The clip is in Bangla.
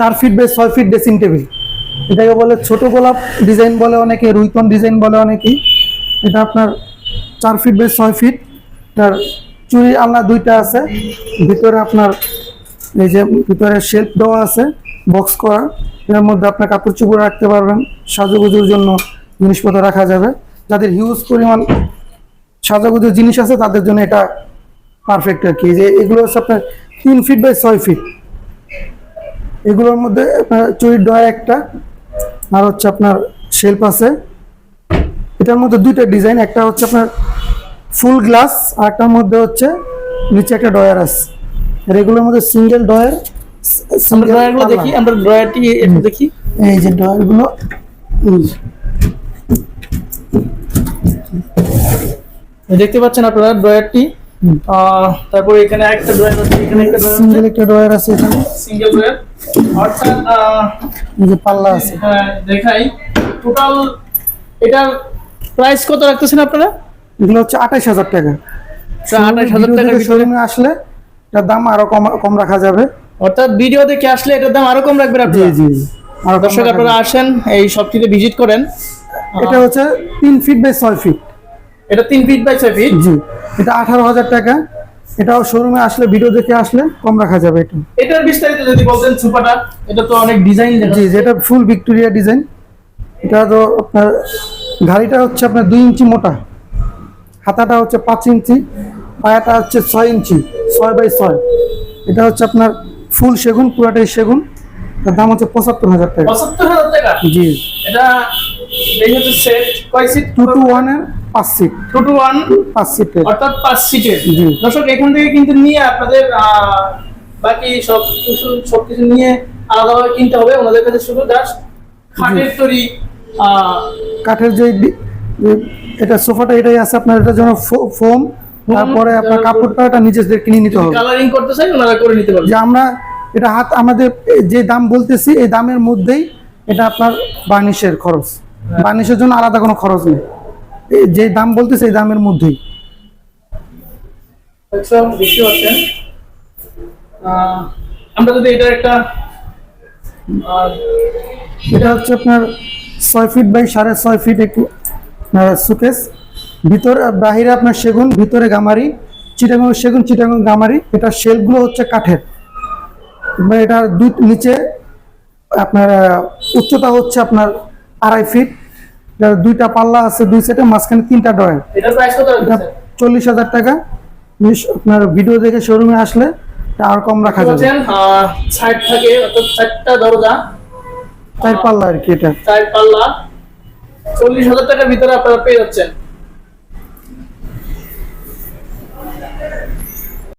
চার ফিট বাই ছয় ফিট ড্রেসিং টেবিল এটাকে বলে ছোট গোলাপ ডিজাইন বলে অনেকে, রুইতন ডিজাইন বলে অনেকেই। এটা আপনার চার ফিট বাই ছয় ফিট তার চুরি আলনা দুইটা আছে। ভিতরে আপনার এই যে ভিতরে শেলফ দেওয়া আছে বক্স করা। এর মধ্যে আপনার কাপড় চুপড় রাখতে পারবেন। সাজুগুজুর জন্য জিনিসপত্র রাখা যাবে। যাদের হিউজ পরিমাণ সাজাগুজুর জিনিস আছে, তাদের জন্য এটা পারফেক্ট আর কি। যে এগুলো হচ্ছে আপনার তিন ফিট বাই ছয় ফিট এগুলোর মধ্যে আপনার চুরির ডয় একটা আর হচ্ছে আপনার শেলফ আছে। এটার মধ্যে দুইটা ডিজাইন একটা হচ্ছে আপনার ফুল গ্লাস আর একটার মধ্যে হচ্ছে নিচে একটা ডয়ার আছে। আর এগুলোর মধ্যে সিঙ্গেল ডয়ার দেখি আমরা একটু দেখি। এই যে ডয়ারগুলো দেখতে পাচ্ছেন আপনারা ড্রয়ারটি? তারপরে এখানে একটা ড্রয়ার আছে এখানে একটা ড্রয়ার সিঙ্গেল একটা ডয়ার আছে এখানে। সিঙ্গেল ড্রয়ার অর্থাৎ এই যে পাল্লা আছে। হ্যাঁ, দেখাই। টোটাল এটার প্রাইস কত রাখতেছেন আপনারা? এগুলো হচ্ছে আঠাইশ হাজার টাকা। আঠাশ হাজার শোরুমে আসলে এটার দাম আরও কম কম রাখা যাবে। অর্থাৎ ভিডিও দেখে আসলে এটার দাম আরও কম রাখবেন জি আপনারা? জি জি। দর্শক আপনারা যাবে। আসেন এই ভিজিট করেন। এটা হচ্ছে তিন ফিট বাই ছয় ফিট এটা তিন ফিট বাই ছয় ফিট জি। এটা আঠারো হাজার টাকা। এটাও শোরুমে আসলে ভিডিও দেখে আসলে কম রাখা যাবে এটা। এটার বিস্তারিত যদি বলতেন সুপাটা এটা তো অনেক ডিজাইন জি যেটা ফুল ভিক্টোরিয়া ডিজাইন এটা তো আপনার গাড়িটা হচ্ছে আপনার দুই ইঞ্চি মোটা। হাতাটা হচ্ছে পাঁচ ইঞ্চি পায়াটা হচ্ছে ছয় ইঞ্চি ছয় বাই ছয়। এটা হচ্ছে আপনার ফুল সেগুন পুরাটাই সেগুন। তার দাম হচ্ছে পঁচাত্তর হাজার টাকা। পঁচাত্তর হাজার টাকা? জি। এটা এই হচ্ছে সেট কয় সিট টু টু ওয়ানের পাঁচ সিট টু টু ওয়ান পাঁচ সিটের অর্থাৎ পাঁচ সিটের দর্শক এখান থেকে কিন্তু নিয়ে আপনাদের বাকি সব কিছু সব কিছু নিয়ে আলাদাভাবে কিনতে হবে। ওনাদের কাছে শুধু জাস্ট খাটের তৈরি কাঠের যে এটা সোফাটা এটাই আছে আপনার এটার জন্য ফোম। তারপরে আপনার কাপড়টা এটা নিজেদের কিনে নিতে হবে। কালারিং করতে চাই ওনারা করে নিতে পারবে। যে আমরা এটা হাত আমাদের যে দাম বলতেছি এই দামের মধ্যেই এটা আপনার বার্নিশের খরচ। বার্নিশের জন্য আলাদা কোনো খরচ নেই। যে দাম বলতেছি এই দামের মধ্যেই। আচ্ছা দেখতে পাচ্ছেন আহ, আমরা যদি এটা একটা এটা হচ্ছে আপনার ছয় ফিট বাই সাড়ে ছয় ফিট একটু সুকেস ভিতরে বাহিরে আপনার সেগুন ভিতরে গামারি চিটাঙ্গ সেগুন চিটাঙ্গ গামারি। এটা শেলগুলো হচ্ছে কাঠের। এটার দুই নিচে আপনার উচ্চতা হচ্ছে আপনার আড়াই ফিট দুইটা পাল্লা আছে দুই সেটে মাঝখানে তিনটা রাখতেছেন? চল্লিশ হাজার টাকা। আপনার ভিডিও দেখে শোরুমে আসলে আর কম রাখা যাবে থাকে অর্থাৎ দরজা। চার পাল্লা আর কি এটা। চার পাল্লা। চল্লিশ হাজার টাকার ভিতরে আপনারা পেয়ে যাচ্ছেন।